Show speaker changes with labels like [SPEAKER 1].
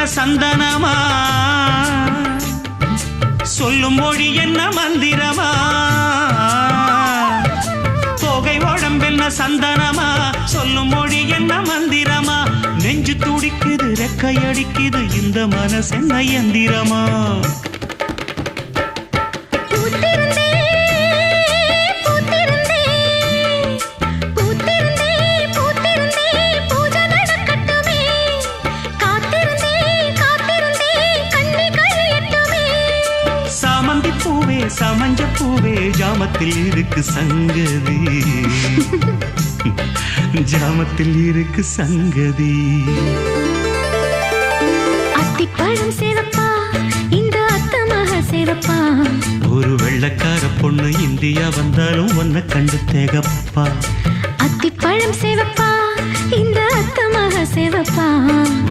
[SPEAKER 1] என்ன சந்தனமா? சொல்லும் மொழி என்ன மந்திரமா? தொகை உடம்பென்ன சந்தனமா? சொல்லும் மொழி என்ன மந்திரமா? நெஞ்சு துடிக்குது ரெக்கை அடிக்குது இந்த மனசென்ன எந்திரமா? பூவே சமஞ்ச பூவே ஜாமத்தில் இருக்கு சங்கதி. ஜாமத்தில் இருக்கு சங்கதி.
[SPEAKER 2] அத்திப்பழம் சிவப்பா இந்த அத்தமக சிவப்பா
[SPEAKER 1] ஒரு வெள்ளக்கார பொண்ணு இந்தியா வந்தாலும் உன்னை கண்டு தேகப்பா.
[SPEAKER 2] அத்திப்பழம் சிவப்பா இந்த அத்தமக சிவப்பா